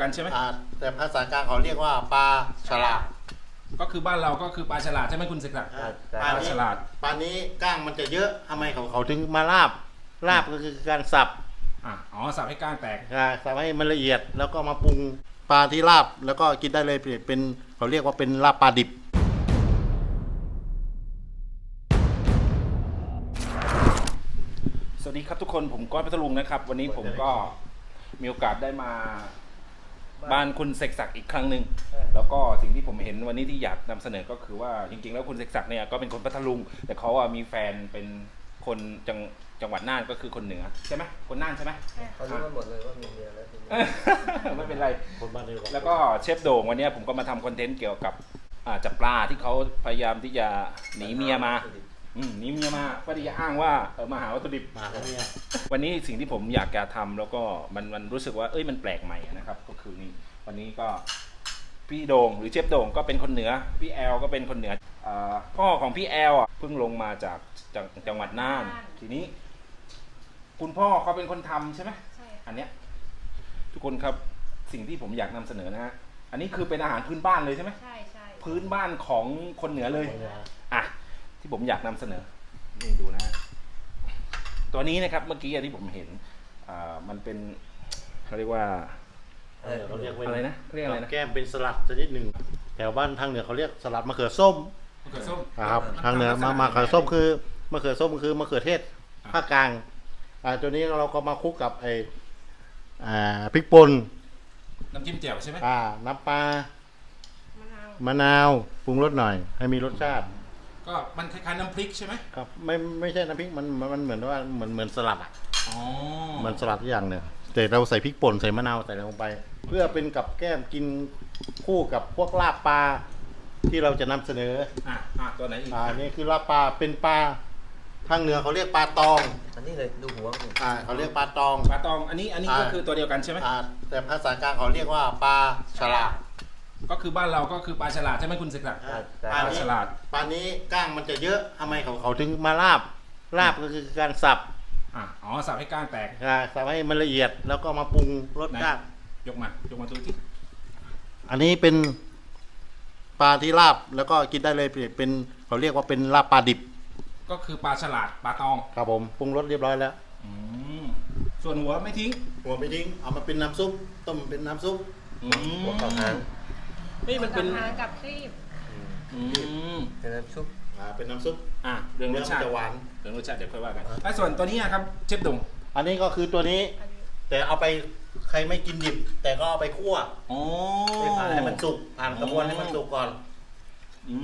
กันใช่ไหมอ่าแต่ภาษากลางเขาเรียกว่าปลาฉลาดก็คือบ้านเราก็คือปลาฉลาดใช่ไหมคุณเสกศักดิ์อ่าแต่ปลาปลานี้ฉลาดปลานี้ก้างมันจะเยอะทำไมเขาเขาถึงมาลาบลาบก็คือการสับอะอ๋อสับให้ก้างแตกอ่าสับให้มันละเอียดแล้วก็มาปรุงปลาที่ลาบแล้วก็กินได้เลยเป็นเป็นเขาเรียกว่าเป็นลาบปลาดิบ สวัสดีครับทุกคนผมก้อยพัทลุงนะครับ วันนี้ผมก็มีโอกาสได้มา บ้านคุณเสกศักดิ์อีกครั้งหนึ่งแล้วก็สิ่งที่ผมเห็นวันนี้ที่อยากนำเสนอก็คือว่าจริงๆ แล้วคุณเสกศักดิ์เนี่ยก็เป็นคนพัทลุง แต่เขาอะมีแฟนเป็นคนจังจังหวัดน่านก็คือคนเหนือใช่ไหมคนน่านใช่ไหมเขารู้กันหมดเลยว่ามีเมียแล้วทีนี้ไม่เป็นไรคนบ้านเดียวกันแล้วก็เชฟโด่งวันเนี้ยผมก็มาทำคอนเทนต์เกี่ยวกับอ่าจับปลาที่เขาพยายามที่จะหนีเมียมา อืมหนีเมียมาเพื่อที่จะอ้างว่าเออมาหาวัตถุดิบ มาแล้วเนี่ยวันนี้สิ่งที่ผมอยากจะทำแล้วก็มันมันรู้สึกว่าเอ้ยมันแปลกใหม่นะครับ ก็คือนี่วันนี้ก็พี่โด่งหรือเชฟโด่งก็เป็นคนเหนือพี่แอลก็เป็นคนเหนืออาพ่อของพี่แอลอะเพิ่งลงมาจากจังจังหวัดน่าน น่าน ทีนี้ คุณพ่อเขาเป็นคนทำใช่ไหม ใช่อันเนี้ยทุกคนครับสิ่งที่ผมอยากนำเสนอนะฮะอันนี้คือเป็นอาหารพื้นบ้านเลยใช่ไหมใช่ใช่พื้นบ้านของคนเหนือเลย คนเหนืออะ ที่ผมอยากนำเสนอ นี่ดูนะฮะตัวนี้นะครับเมื่อกี้ที่ผมเห็นอ่ามันเป็นเขาเรียกว่าเออเขาเรียกว่าอะไรนะเขาเรียกอะไรนะแก้มเป็นสลัดชนิดหนึ่งแถวบ้านทางเหนือเขาเรียกสลัดมะเขือส้มมะเขือส้มนะครับ ทางเหนือมามะเขือส้มคือมะเขือส้มคือมะเขือเทศภาคกลางอ่าตัวนี้เราก็มาคลุกกับไออ่าพริกป่นน้ำจิ้มแจ่วใช่ไหมอ่าน้ำปลามะนาวมะนาวปรุงรสหน่อย ให้มีรสชาติ ก็มันคล้ายๆน้ำพริกใช่ไหมครับไม่ไม่ใช่น้ำพริกมันมันมันเหมือนว่าเหมือนเหมือนสลัดอะอ๋อเหมือนสลัดอย่างเนี่ยแต่เราใส่พริกป่นใส่มะนาวใส่อะไรลงไป เพื่อเป็นกับแก้มกินคู่กับพวกลาบปลาที่เราจะนำเสนออะอะตัวไหนอีกอ่านี่คือลาบปลาเป็นปลาทางเหนือเขาเรียกปลาตองอันนี้เลยดูหัวมันอ่าเขาเรียกปลาตอง ปลาตองอันนี้อันนี้อ่าก็คือตัวเดียวกันใช่ไหม อ่าแต่ภาษากลางเขาเรียกว่าปลาฉลาด ก็คือบ้านเราก็คือปลาฉลาดใช่ไหมคุณเสกศักดิ์อ่าแต่ปลาปลานี้ฉลาด ปลานี้ก้างมันจะเยอะทำไมเขาเขาถึงมาลาบลาบก็คือการสับอะอ๋อสับให้ก้างแตกอ่าสับให้มันละเอียดแล้วก็มาปรุงรสไหนชาติยกมายกมาดูที่อันนี้เป็นปลาที่ลาบแล้วก็กินได้เลยเป็นเป็นเขาเรียกว่าเป็นลาบปลาดิบ ก็คือปลาฉลาดปลาตองครับผมปรุงรสเรียบร้อยแล้วอืมส่วนหัวไม่ทิ้ง หัวไม่ทิ้งเอามาเป็นน้ำซุปต้มเป็นน้ำซุปอืมหัวเข่าหาง นี่มันเป็นกับหางกับครีบอืมเป็นน้ำซุปอ่าเป็นน้ำซุปอะเรื่องรเนื้อสมันชาติจะหวานเรื่องรสชาติเดี๋ยวค่อยว่ากันแล้วส่วนตัวนี้อะครับเชฟดงอันนี้ก็คือตัวนี้อันนี้แต่เอาไปใครไม่กินดิบ แต่ก็เอาไปคั่วอ๋อไปผ่านให้มันสุกผ่านกระบวนให้มันสุกก่อน อื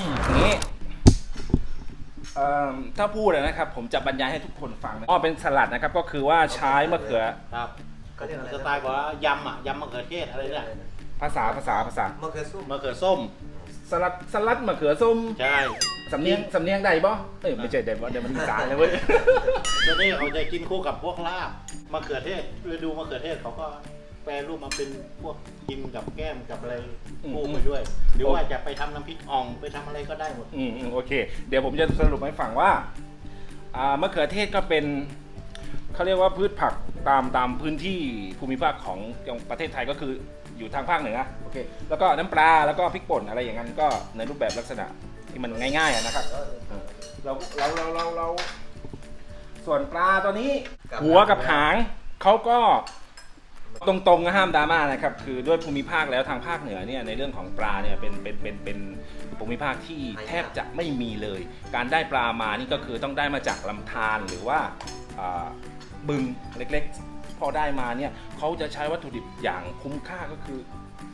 มอย่างนี้เอ่อถ้าพูดอะนะครับ ผมจะบรรยายให้ทุกคนฟังนะอ๋อเป็นสลัดนะครับ ก็คือว่าใช้มะเขือ ครับเขาเรียกอะไรสไตล์บอกว่ายำอะยำมะเขือเทศอะไรเนี่ย ภาษาภาษาภาษามะเขือส้มมะเขือส้ม สลัดสลัดมะเขือส้มใช่สำเนียงสำเนียงใดบ่เอ้ยไม่ใช่ใดบ่เดี๋ยวมันอีสานเลยเว้ยตัวนี้เขาจะกินคู่กับพวกลาบมะเขือเทศฤดูมะเขือเทศเขาก็แปรรูปมาเป็นพวกกินกับแก้มกับอะไรคู่ไปด้วย หรือว่าจะไปทำน้ำพริกอ่องไปทำอะไรก็ได้หมดอืมอืมโอเค เดี๋ยวผมจะสรุปให้ฟังว่าอ่ามะเขือเทศก็เป็นเขาเรียกว่าพืชผักตามตามพื้นที่ภูมิภาคของของประเทศไทยก็คือ อยู่ทางภาคเหนือโอเคแล้วก็น้ำปลาแล้วก็พริกป่นอะไรอย่างนั้นก็ในรูปแบบลักษณะที่มันง่ายๆอะนะครับเราเราเราเราเราส่วนปลาตัวนี้ หัวกับหางเขาก็ตรงๆนะห้ามดราม่านะครับคือด้วยภูมิภาคแล้วทางภาคเหนือเนี่ยในเรื่องของปลาเนี่ยเป็นเป็นเป็นเป็นภูมิภาคที่แทบจะไม่มีเลย การได้ปลามานี่ก็คือต้องได้มาจากลำธารหรือว่าอ่าบึงเล็กๆพ อได้มาเนี่ยเขาจะใช้วัตถุดิบอย่างคุ้มค่าก็คือ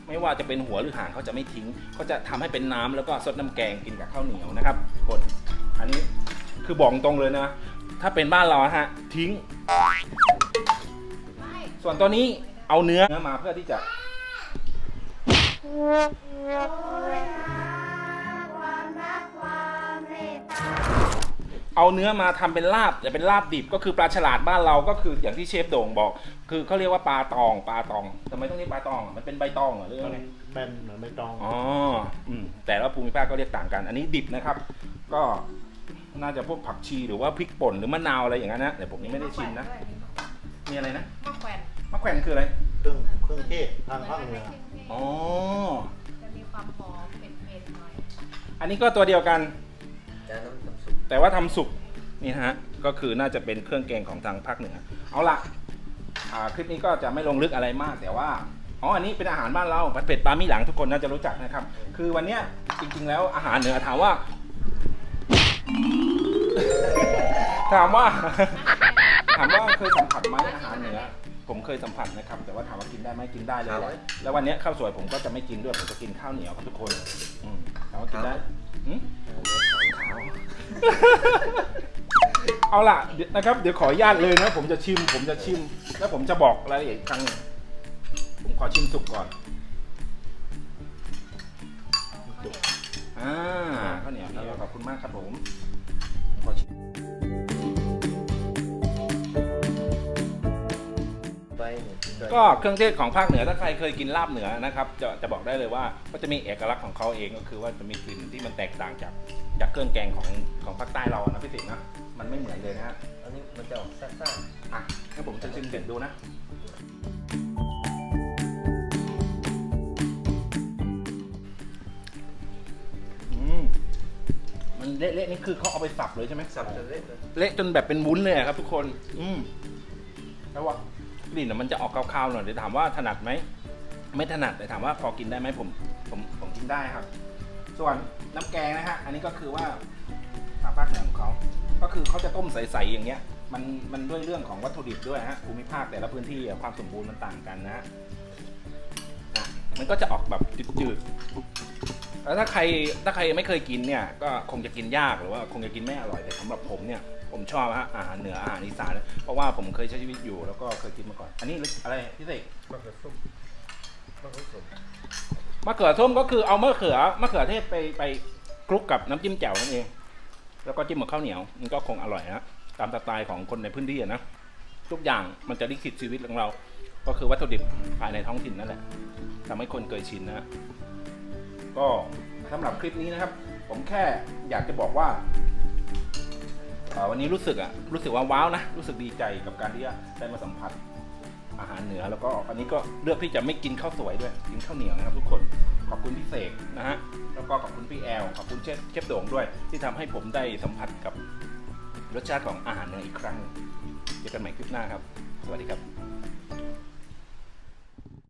ไม่ว่าจะเป็นหัวหรือหางเขาจะไม่ทิ้งเขาจะทำให้เป็นน้ำแล้วก็ซดน้ำแกงกินกับข้าวเหนียวนะครับกดอันนี้คือบอกตรงเลยนะ ถ้าเป็นบ้านเราฮะทิ้ง ส่วนตัวนี้เอาเนื้อมาเพื่อที่จะ เอาเนื้อมาทำเป็นลาบแต่เป็นลาบดิบก็คือปลาฉลาดบ้านเราก็คืออย่างที่เชฟโด่งบอก คือเขาเรียกว่าปลาตองปลาตองทำไมต้องเรียกปลาตองอะมันเป็นใบตองเหรอหรือมัไงนเป็นเหมือนใบตองอ๋ออืมแต่ละภูมิภาคก็เรียกต่างกัน อันนี้ดิบนะครับ ก็น่าจะพวกผักชีหรือว่าพริกป่นหรือมะนาวอะไรอย่างนั้นนะแต่ผมยังไม่ได้ชิมนะด้วยมีอะไรนะมะแขวนมะแขวนคืออะไรเครื่องเครื่องเทศทางภาคเหนืออ๋อจะมีความหอมเผ็ดๆหน่อยอันนี้ก็ตัวเดียวกัน แต่ว่าทำสุกนี่นะฮะก็คือน่าจะเป็นเครื่องแกงของทางภาคเหนือเอาละอ่าคลิปนี้ก็จะไม่ลงลึกอะไรมาก แต่ว่าอ๋ออันนี้เป็นอาหารบ้านเราผัดเผ็ดปลามีหลังทุกคนน่าจะรู้จักนะครับ คือวันเนี้ยจริง ๆ แล้วอาหารเหนือถามว่า ถามว่า ถามว่าเคยสัมผัสไหมอาหารเหนือผมเคยสัมผัสนะครับ แต่ว่าถามว่ากินได้ไหมกินได้เลยแหละแล้ววันเนี้ยข้าวสวยผมก็จะไม่กินด้วยผมจะกินข้าวเหนียวครับทุกคนอืมถามว่ากินได้หืมขาว เอาล่ะเดี๋ยวนะครับ เดี๋ยวขออนุญาตเลยนะผมจะชิม ผมจะชิม แล้วผมจะบอกรายละเอียดอีกครั้งหนึ่งผมขอชิมสุกก่อนสุกอ่าข้าวเหนียวพี่ขอบคุณมากครับผมขอชิม กินด้วยก็เครื่องเทศของภาคเหนือถ้าใครเคยกินลาบเหนือนะครับจะจะบอกได้เลยว่าก็จะมีเอกลักษณ์ของเขาเองก็คือว่าจะมีกลิ่นที่มันแตกต่างจากจากเครื่องแกงของของภาคใต้เรานะพี่สิงห์นะมันไม่เหมือนเลยนะฮะอันนี้มันจะออกซ่าอะให้ผมจะชิมเด็ดดูนะอืมมันเละๆนี่คือเขาเอาไปสับเลยใช่ไหมๆสับจนเละเลยเละจนแบบเป็นวุ้นเลยอะครับทุกคน อืมแล้วว่า กลิ่นมันจะออกคาวๆหน่อยเดี๋ยวถามว่าถนัดไหมไม่ถนัดแต่ถามว่าพอกินได้ไหมผมผมผมกินได้ครับ ส่วนน้ำแกงนะฮะอันนี้ก็คือว่าทางภาคเหนือของเขาก็คือเขาจะต้มใสๆอย่างเงี้ยมันมันด้วยเรื่องของวัตถุดิบด้วยฮะภูมิภาคแต่ละพื้นที่ความสมบูรณ์มันต่างกันนะฮะมันก็จะออกแบบจืดๆแล้วถ้าใครถ้าใครไม่เคยกินเนี่ย ก็คงจะกินยากหรือว่าคงจะกินไม่อร่อยแต่สำหรับผมเนี่ย ผมชอบฮะอาหารเหนืออาหารอีสานเพราะว่าผมเคยใช้ชีวิตอยู่แล้วก็เคยกินมาก่อน อันนี้อะไรพี่เสกมะเขือส้มมะเขือส้มมะเขือส้มก็คือเอามะเขือมะเขือเทศไปไปคลุกกับน้ำจิ้มแจ่วนั่นเอง แล้วก็จิ้มกับข้าวเหนียวมันก็คงอร่อยฮะตามสไตล์ของคนในพื้นที่อะนะทุกอย่างมันจะลิขิตชีวิตของเรา ก็คือวัตถุดิบภายในท้องถิ่นนั่นแหละทำให้คนเคยชินนะฮะก็สำหรับคลิปนี้นะครับ ผมแค่อยากจะบอกว่าเอ่อวันนี้รู้สึกอะรู้สึกว่าว้าวนะรู้สึกดีใจกับการที่ได้มาสัมผัสอาหารเหนือ แล้วก็อันนี้ก็เลือกที่จะไม่กินข้าวสวยด้วยกินข้าวเหนียวนะครับทุกคนขอบคุณพี่เสกนะฮะแล้วก็ขอบคุณพี่แอลขอบคุณเชฟเชฟโด่งด้วย ที่ทำให้ผมได้สัมผัสกับรสชาติของอาหารเหนืออีกครั้งเจอกันใหม่คลิปหน้าครับ สวัสดีครับ